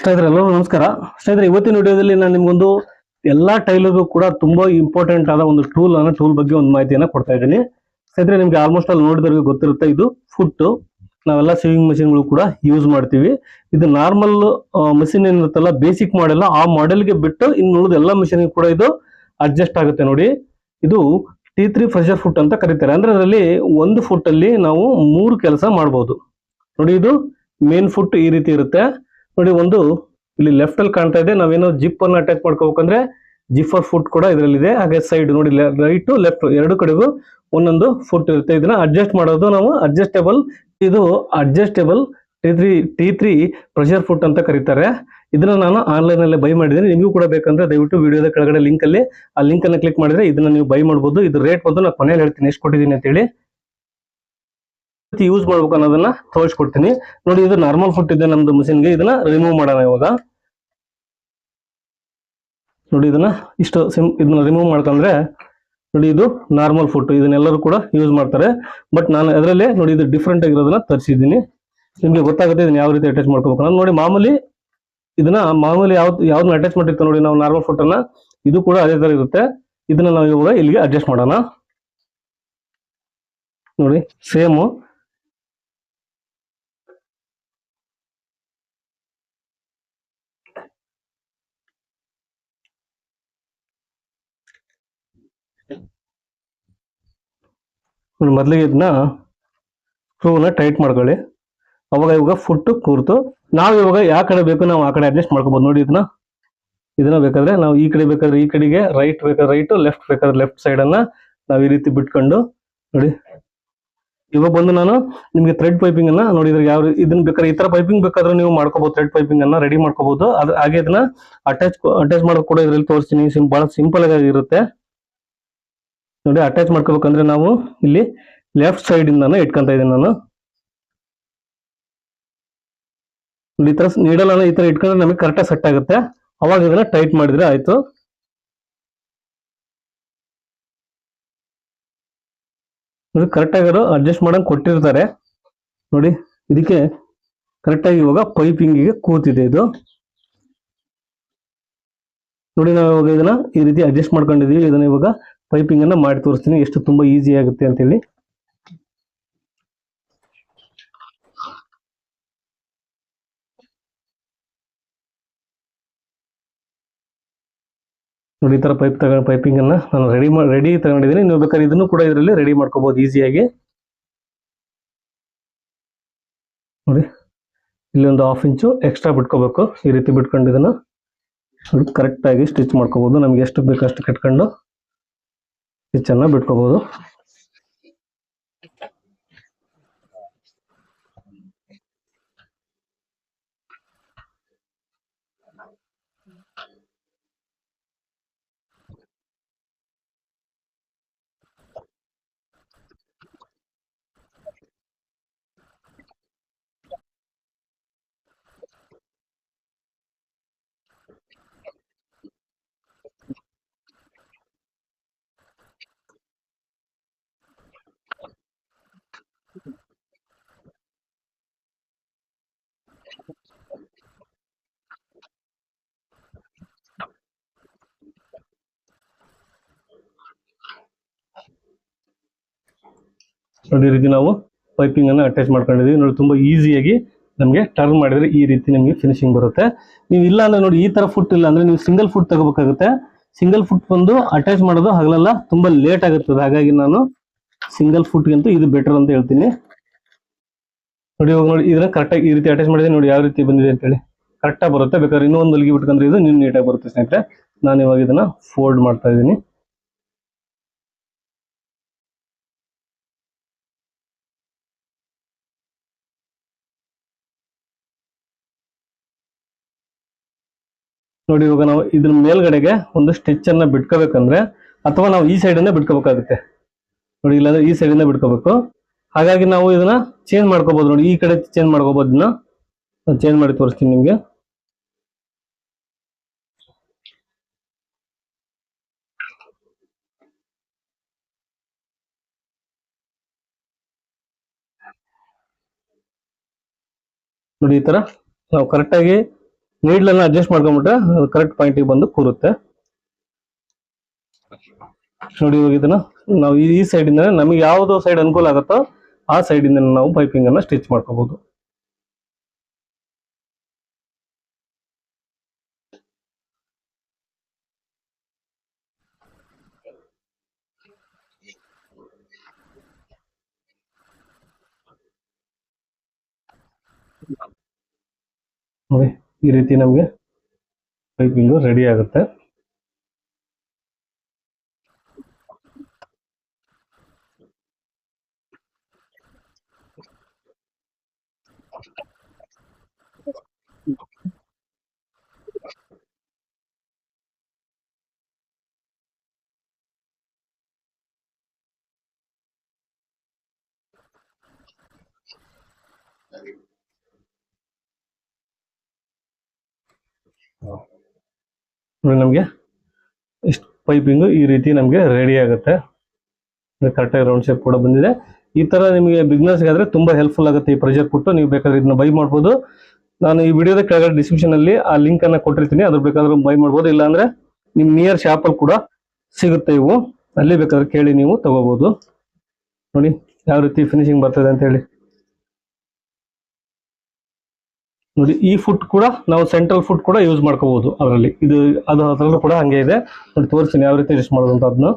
ಸ್ನೇಹಿತರೆ ಎಲ್ಲರೂ ನಮಸ್ಕಾರ. ಸ್ನೇಹಿತರೆ, ಇವತ್ತಿನ ವಿಡಿಯೋದಲ್ಲಿ ನಾನು ನಿಮ್ಗೊಂದು ಎಲ್ಲಾ ಟೈಲರ್ಗೂ ಕೂಡ ತುಂಬಾ ಇಂಪಾರ್ಟೆಂಟ್ ಆದ ಒಂದು ಟೂಲ್ ಅನ್ನ ಟೂಲ್ ಬಗ್ಗೆ ಒಂದು ಮಾಹಿತಿಯನ್ನ ಕೊಡ್ತಾ ಇದ್ದೀನಿ. ಸ್ನೇಹಿತರೆ, ನಿಮಗೆ ಆಲ್ಮೋಸ್ಟ್ ಅಲ್ಲಿ ನೋಡಿದವ್ರಿಗೆ ಗೊತ್ತಿರುತ್ತೆ, ಇದು ಫುಟ್ ನಾವೆಲ್ಲ ಸೇವಿಂಗ್ ಮಷಿನ್ಗಳು ಕೂಡ ಯೂಸ್ ಮಾಡ್ತೀವಿ. ಇದು ನಾರ್ಮಲ್ ಮಷಿನ್ ಏನಿರುತ್ತಲ್ಲ ಬೇಸಿಕ್ ಮಾಡೆಲ್ ಆ ಮಾಡೆಲ್ಗೆ ಬಿಟ್ಟು ಇನ್ನು ಎಲ್ಲ ಮಷಿನ್ ಕೂಡ ಇದು ಅಡ್ಜಸ್ಟ್ ಆಗುತ್ತೆ ನೋಡಿ. ಇದು ಟಿ ತ್ರೀ ಫ್ರೆಷರ್ ಫುಟ್ ಅಂತ ಕರೀತಾರೆ. ಅಂದ್ರೆ ಅದರಲ್ಲಿ ಒಂದು ಫುಟ್ ಅಲ್ಲಿ ನಾವು ಮೂರು ಕೆಲಸ ಮಾಡಬಹುದು ನೋಡಿ ಇದು ಮೇನ್ ಫುಟ್ ಈ ರೀತಿ ಇರುತ್ತೆ. ನೋಡಿ ಒಂದು ಇಲ್ಲಿ ಲೆಫ್ಟ್ ಅಲ್ಲಿ ಕಾಣ್ತಾ ಇದೆ. ನಾವೇನೋ ಜಿಪ್ ಅನ್ನ ಅಟ್ಯಾಚ್ ಮಾಡ್ಕೋಬೇಕಂದ್ರೆ ಜಿಫರ್ ಫುಟ್ ಕೂಡ ಇದರಲ್ಲಿದೆ. ಹಾಗೆ ಸೈಡ್ ನೋಡಿ ರೈಟ್ ಲೆಫ್ಟ್ ಎರಡು ಕಡೆಗೂ ಒಂದೊಂದು ಫುಟ್ ಇರುತ್ತೆ. ಇದನ್ನ ಅಡ್ಜಸ್ಟ್ ಮಾಡೋದು ನಾವು ಅಡ್ಜಸ್ಟೇಬಲ್ ಇದು adjustable T three T three pressure foot ಅಂತ ಕರೀತಾರೆ. ಇದನ್ನ ನಾನು ಆನ್ಲೈನ್ ಅಲ್ಲಿ ಬೈ ಮಾಡಿದ್ದೀನಿ. ನಿಮಗೂ ಕೂಡ ಬೇಕಂದ್ರೆ ದಯವಿಟ್ಟು ವಿಡಿಯೋದ ಕೆಳಗಡೆ ಲಿಂಕ್ ಅಲ್ಲಿ ಆ ಲಿಂಕ್ ಅನ್ನು ಕ್ಲಿಕ್ ಮಾಡಿದ್ರೆ ಇದನ್ನ ನೀವು ಬೈ ಮಾಡಬಹುದು ಇದು ರೇಟ್ ಬಂದು ನಾನು ಕೊನೆಯಲ್ಲಿ ಹೇಳ್ತೀನಿ. ಎಷ್ಟು ಕೊಟ್ಟಿದ್ದೀನಿ ಅಂತ ಯೂಸ್ ಮಾಡ್ಬೇಕು ಅನ್ನೋದನ್ನ ತೋರಿಸ್ಕೊಡ್ತೀನಿ. ನೋಡಿ, ಇದು ನಾರ್ಮಲ್ ಫುಟ್ ಇದೆ ನಮ್ದು ಮಿಷಿನ್ಗೆ ಇದನ್ನ ರಿಮೂವ್ ಮಾಡೋಣ ಇವಾಗ. ನೋಡಿ, ಇದನ್ನ ಇಷ್ಟು ಸಿಮ್ ಇದನ್ನ ರಿಮೂವ್ ಮಾಡ್ಕೊಂಡ್ರೆ, ನೋಡಿ, ಇದು ನಾರ್ಮಲ್ ಫುಟ್ ಇದನ್ನೆಲ್ಲರೂ ಕೂಡ ಯೂಸ್ ಮಾಡ್ತಾರೆ. ಬಟ್ ನಾನು ಅದರಲ್ಲಿ, ನೋಡಿ, ಇದು ಡಿಫ್ರೆಂಟ್ ಆಗಿರೋದನ್ನ ತರಿಸಿದ್ದೀನಿ. ನಿಮ್ಗೆ ಗೊತ್ತಾಗುತ್ತೆ ಇದನ್ನ ಯಾವ ರೀತಿ ಅಟ್ಯಾಚ್ ಮಾಡ್ಕೋಬೇಕು ನಾನು ನೋಡಿ, ಮಾಮೂಲಿ ಇದನ್ನ ಮಾಮೂಲಿ ಯಾವ್ದು ಯಾವ್ದನ್ನ ಅಟ್ಯಾಚ್ ಮಾಡಿರ್ತೀವಿ ನೋಡಿ, ನಾವು ನಾರ್ಮಲ್ ಫುಟ್ ಅನ್ನ. ಇದು ಕೂಡ ಅದೇ ತರ ಇರುತ್ತೆ. ಇದನ್ನ ನಾವು ಇವಾಗ ಇಲ್ಲಿಗೆ ಅಡ್ಜಸ್ಟ್ ಮಾಡೋಣ. ನೋಡಿ ಸೇಮು ಮೊದಲಿಗೆ ಇದನ್ನ ಸ್ಕ್ರೂನ ಟೈಟ್ ಮಾಡ್ಕೊಳ್ಳಿ. ಅವಾಗ ಇವಾಗ ಫುಟ್ ಕೂರ್ತು. ನಾವು ಇವಾಗ ಯಾವ ಕಡೆ ಬೇಕು ನಾವು ಆ ಕಡೆ ಅಡ್ಜಸ್ಟ್ ಮಾಡ್ಕೋಬೋದು. ನೋಡಿ ಇದನ್ನ. ಇದನ್ನ ಬೇಕಾದ್ರೆ ನಾವು ಈ ಕಡೆ ಬೇಕಾದ್ರೆ ಈ ಕಡೆಗೆ ರೈಟ್ ಬೇಕಾದ್ರೆ ರೈಟ್ ಲೆಫ್ಟ್ ಬೇಕಾದ್ರೆ ಲೆಫ್ಟ್ ಸೈಡ್ ಅನ್ನ ನಾವು ಈ ರೀತಿ ಬಿಟ್ಕೊಂಡು ನೋಡಿ. ಇವಾಗ ಬಂದು ನಾನು ನಿಮಗೆ ಥ್ರೆಡ್ ಪೈಪಿಂಗ್ ಅನ್ನ ನೋಡಿದ್ರೆ ಯಾವ ಇದನ್ನ ಬೇಕಾದ್ರೆ ಈ ತರ ಪೈಪಿಂಗ್ ಬೇಕಾದ್ರೆ ನೀವು ಮಾಡ್ಕೋಬಹುದು ಥ್ರೆಡ್ ಪೈಪಿಂಗ್ ಅನ್ನ ರೆಡಿ ಮಾಡ್ಕೋಬಹುದು ಅದು ಹಾಗೆ ಇದನ್ನ ಅಟ್ಯಾಚ್ ಅಟ್ಯಾಚ್ ಮಾಡೋದು ಕೂಡ ಇದ್ರಲ್ಲಿ ತೋರಿಸ್ತೀನಿ. ಬಹಳ ಸಿಂಪಲ್ ಆಗಿ ಇರುತ್ತೆ. ನೋಡಿ ಅಟ್ಯಾಚ್ ಮಾಡ್ಕೋಬೇಕಂದ್ರೆ ನಾವು ಇಲ್ಲಿ ಲೆಫ್ಟ್ ಸೈಡ್ ಇಂದಾನೆ ಇಟ್ಕೊಂತ ಇದ್ದೀನಿ ನಾನು. ಈ ತರ ನೀಡಲ್ ಈ ತರ ಇಟ್ಕೊಂಡ್ರೆ ನಮಗೆ ಕರೆಕ್ಟಾಗಿ ಸೆಟ್ ಆಗುತ್ತೆ. ಅವಾಗ ಇದನ್ನ ಟೈಟ್ ಮಾಡಿದ್ರೆ ಆಯ್ತು. ನೋಡಿ ಕರೆಕ್ಟಾಗಿ ಅವರು ಅಡ್ಜಸ್ಟ್ ಮಾಡಂಗ್ ಕೊಟ್ಟಿರ್ತಾರೆ. ನೋಡಿ, ಇದಕ್ಕೆ ಕರೆಕ್ಟಾಗಿ ಇವಾಗ ಪೈಪಿಂಗಿಗೆ ಕೂತಿದೆ ಇದು. ನೋಡಿ, ನಾವು ಇವಾಗ ಇದನ್ನ ಈ ರೀತಿ ಅಡ್ಜಸ್ಟ್ ಮಾಡ್ಕೊಂಡಿದೀವಿ. ಇದನ್ನ ಇವಾಗ ಪೈಪಿಂಗ್ ಅನ್ನ ಮಾಡಿ ತೋರಿಸ್ತೀನಿ. ಎಷ್ಟು ತುಂಬಾ ಈಸಿ ಆಗುತ್ತೆ ಅಂತ ಹೇಳಿ ನೋಡಿ, ಈ ತರ ಪೈಪ್ ತಗೊಂಡು ಪೈಪಿಂಗ್ ಅನ್ನ ನಾನು ರೆಡಿ ರೆಡಿ ತಗೊಂಡಿದ್ದೀನಿ. ನೀವು ಬೇಕಾದ್ರೆ ಇದನ್ನು ಕೂಡ ಇದರಲ್ಲಿ ರೆಡಿ ಮಾಡ್ಕೋಬಹುದು ಈಸಿಯಾಗಿ ನೋಡಿ, ಇಲ್ಲಿ ಒಂದು ಹಾಫ್ ಇಂಚು ಎಕ್ಸ್ಟ್ರಾ ಬಿಟ್ಕೋಬೇಕು. ಈ ರೀತಿ ಬಿಟ್ಕೊಂಡು ಇದನ್ನ ನೋಡಿ ಕರೆಕ್ಟ್ ಆಗಿ ಸ್ಟಿಚ್ ಮಾಡ್ಕೋಬಹುದು ನಮ್ಗೆ ಎಷ್ಟು ಬೇಕು ಅಷ್ಟು ಕಟ್ಕೊಂಡು. ಸ್ಟಿಚ್ ಅನ್ನ ನೋಡಿ ಈ ರೀತಿ ನಾವು ಪೈಪಿಂಗ್ ಅನ್ನು ಅಟ್ಯಾಚ್ ಮಾಡ್ಕೊಂಡಿದೀವಿ. ನೋಡಿ ತುಂಬಾ ಈಸಿಯಾಗಿ ನಮಗೆ ಟರ್ನ್ ಮಾಡಿದ್ರೆ ಈ ರೀತಿ ನಿಮಗೆ ಫಿನಿಶಿಂಗ್ ಬರುತ್ತೆ. ನೀವು ಇಲ್ಲ ಅಂದ್ರೆ ನೋಡಿ ಈ ತರ ಫುಟ್ ಇಲ್ಲ ಅಂದ್ರೆ ನೀವು ಸಿಂಗಲ್ ಫುಟ್ ತಗೋಬೇಕಾಗುತ್ತೆ. ಸಿಂಗಲ್ ಫುಟ್ ಬಂದು ಅಟ್ಯಾಚ್ ಮಾಡೋದು ಹಗಲೆಲ್ಲ ತುಂಬಾ ಲೇಟ್ ಆಗುತ್ತದೆ. ಹಾಗಾಗಿ ನಾನು ಸಿಂಗಲ್ ಫುಟ್ಗಿಂತ ಇದು ಬೆಟರ್ ಅಂತ ಹೇಳ್ತೀನಿ. ನೋಡಿ ಇವಾಗ ನೋಡಿ, ಇದನ್ನ ಕರೆಕ್ಟಾಗಿ ಈ ರೀತಿ ಅಟ್ಯಾಚ್ ಮಾಡಿದ್ರೆ ನೋಡಿ ಯಾವ ರೀತಿ ಬಂದಿದೆ ಅಂತ ಹೇಳಿ ಕರೆಕ್ಟಾಗಿ ಬರುತ್ತೆ. ಬೇಕಾದ್ರೆ ಇನ್ನೊಂದು ಹೊಲಿಗೆ ಬಿಟ್ಕೊಂಡ್ರೆ ಇದು ನಿಮ್ ನೀಟಾಗಿ ಬರುತ್ತೆ ಸ್ನೇಹಿತರೆ. ನಾನು ಇವಾಗ ಇದನ್ನ ಫೋಲ್ಡ್ ಮಾಡ್ತಾ ಇದ್ದೀನಿ. ನೋಡಿ ಇವಾಗ ನಾವು ಇದ್ರ ಮೇಲ್ಗಡೆಗೆ ಒಂದು ಸ್ಟಿಚ್ ಅನ್ನ ಬಿಟ್ಕೋಬೇಕಂದ್ರೆ, ಅಥವಾ ನಾವು ಈ ಸೈಡ್ ಅನ್ನ ಬಿಟ್ಕೋಬೇಕಾಗುತ್ತೆ. ನೋಡಿ, ಇಲ್ಲಾಂದ್ರೆ ಈ ಸೈಡ್ ಇಂದ ಬಿಟ್ಕೋಬೇಕು. ಹಾಗಾಗಿ ನಾವು ಇದನ್ನ ಚೇಂಜ್ ಮಾಡ್ಕೋಬಹುದು ನೋಡಿ, ಈ ಕಡೆ ಚೇಂಜ್ ಮಾಡ್ಕೋಬಹುದು ಇದನ್ನ. ಚೇಂಜ್ ಮಾಡಿ ತೋರಿಸ್ತೀನಿ ನಿಮ್ಗೆ. ನೋಡಿ, ಈ ತರ. ನಾವು ಕರೆಕ್ಟಾಗಿ ನೀಡ್ಲನ್ನ ಅಡ್ಜಸ್ಟ್ ಮಾಡ್ಕೊಂಡ್ಬಿಟ್ರೆ ಕರೆಕ್ಟ್ ಪಾಯಿಂಟಿಗೆ ಬಂದು ಕೂರುತ್ತೆ. ನೋಡಿ, ಇವಾಗ ಇದನ್ನ ನಾವು ಈ- ಸೈಡಿಂದ ನಮಗೆ ಯಾವ್ದು ಸೈಡ್ ಅನುಕೂಲ ಆಗುತ್ತೋ ಆ ಸೈಡ್ ಇಂದ ನಾವು ಪೈಪಿಂಗ್ ಅನ್ನು ಸ್ಟಿಚ್ ಮಾಡ್ಕೋಬಹುದು ನೋಡಿ, ಈ ರೀತಿ ನಮಗೆ ಪೈಪಿಂಗ್ ರೆಡಿ ಆಗುತ್ತೆ. ನಮಗೆ ಇಷ್ಟು ಪೈಪಿಂಗು ಈ ರೀತಿ ನಮಗೆ ರೆಡಿ ಆಗುತ್ತೆ. ಕರೆಕ್ಟಾಗಿ ರೌಂಡ್ ಶೇಪ್ ಕೂಡ ಬಂದಿದೆ. ಈ ತರ ನಿಮಗೆ ಬಿಸ್ನೆಸ್ ಆದ್ರೆ ತುಂಬಾ ಹೆಲ್ಪ್ಫುಲ್ ಆಗುತ್ತೆ ಈ ಪ್ರೆಷರ್ ಕೊಟ್ಟು. ನೀವು ಬೇಕಾದ್ರೆ ಇದನ್ನ ಬೈ ಮಾಡ್ಬೋದು. ನಾನು ಈ ವಿಡಿಯೋದ ಕೆಳಗಡೆ ಡಿಸ್ಕ್ರಿಪ್ಷನ್ ಅಲ್ಲಿ ಆ ಲಿಂಕ್ ಅನ್ನ ಕೊಟ್ಟಿರ್ತೀನಿ. ಅದ್ರ ಬೇಕಾದ್ರೆ ಬೈ ಮಾಡ್ಬೋದು. ಇಲ್ಲಾಂದ್ರೆ ನಿಮ್ಮ ನಿಯರ್ ಶಾಪ್ ಅಲ್ಲಿ ಕೂಡ ಸಿಗುತ್ತೆ ಇವು. ಅಲ್ಲಿ ಬೇಕಾದ್ರೆ ಕೇಳಿ ನೀವು ತಗೋಬಹುದು ನೋಡಿ, ಯಾವ ರೀತಿ ಫಿನಿಶಿಂಗ್ ಬರ್ತದೆ ಅಂತ ಹೇಳಿ. ನೋಡಿ, ಈ ಫುಟ್ ಕೂಡ ನಾವು ಸೆಂಟ್ರಲ್ ಫುಟ್ ಕೂಡ ಯೂಸ್ ಮಾಡ್ಕೋಬಹುದು ಅದರಲ್ಲಿ. ಇದು, ಅದು ಅದರಲ್ಲೂ ಕೂಡ ಹಂಗೆ ಇದೆ. ನೋಡಿ, ತೋರಿಸ್ತೀನಿ ಯಾವ ರೀತಿ ಯೂಸ್ ಮಾಡೋದು ಅದನ್ನ.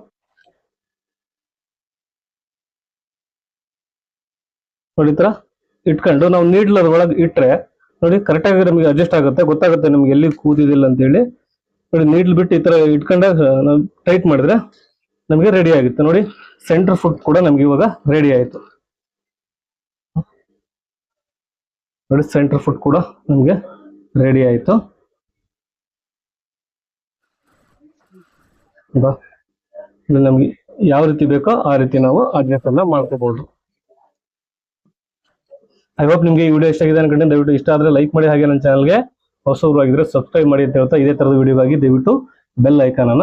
ನೋಡಿ ತರ ಇಟ್ಕೊಂಡು ನಾವು ನೀಡ್ಲರ್ ಒಳಗೆ ಇಟ್ರೆ, ನೋಡಿ ಕರೆಕ್ಟಾಗಿ ನಮಗೆ ಅಡ್ಜಸ್ಟ್ ಆಗುತ್ತೆ. ಗೊತ್ತಾಗುತ್ತೆ ನಮ್ಗೆ ಎಲ್ಲಿ ಕೂತಿದಿಲ್ಲ ಅಂತ ಹೇಳಿ ನೋಡಿ ನೀಡ್ಲ್ ಬಿಟ್ಟು ಈ ತರ ಇಟ್ಕೊಂಡಾಗ ನಾವು ಟೈಟ್ ಮಾಡಿದ್ರೆ ನಮಗೆ ರೆಡಿ ಆಗುತ್ತೆ. ನೋಡಿ ಸೆಂಟ್ರ್ ಫುಡ್ ಕೂಡ ನಮ್ಗೆ ಇವಾಗ ರೆಡಿ ಆಯ್ತು. ನೋಡಿ ಸೆಂಟರ್ ಫುಟ್ ಕೂಡ ನಮಗೆ ರೆಡಿ ಆಯಿತು. ಇದು ನಮ್ಗೆ ಯಾವ ರೀತಿ ಬೇಕೋ ಆ ರೀತಿ ನಾವು ಅಡ್ಜಸ್ಟ್ ಅನ್ನ ಮಾಡ್ಕೋಬಹುದು ಐ ಹೋಪ್ ನಿಮ್ಗೆ ಈ ವಿಡಿಯೋ ಇಷ್ಟ ಆಗಿದೆ ಅನ್ಕೊಂಡು. ದಯವಿಟ್ಟು ಇಷ್ಟ ಆದ್ರೆ ಲೈಕ್ ಮಾಡಿ, ಹಾಗೆ ನನ್ನ ಚಾನಲ್ಗೆ ಹೊಸಬ್ರು ಆಗಿದ್ರೆ ಸಬ್ಸ್ಕ್ರೈಬ್ ಮಾಡಿ ಅಂತ ಹೇಳ್ತಾ ಇದೇ ತರದ ವಿಡಿಯೋಗಾಗಿ ದಯವಿಟ್ಟು ಬೆಲ್ ಐಕಾನ್ ಅನ್ನ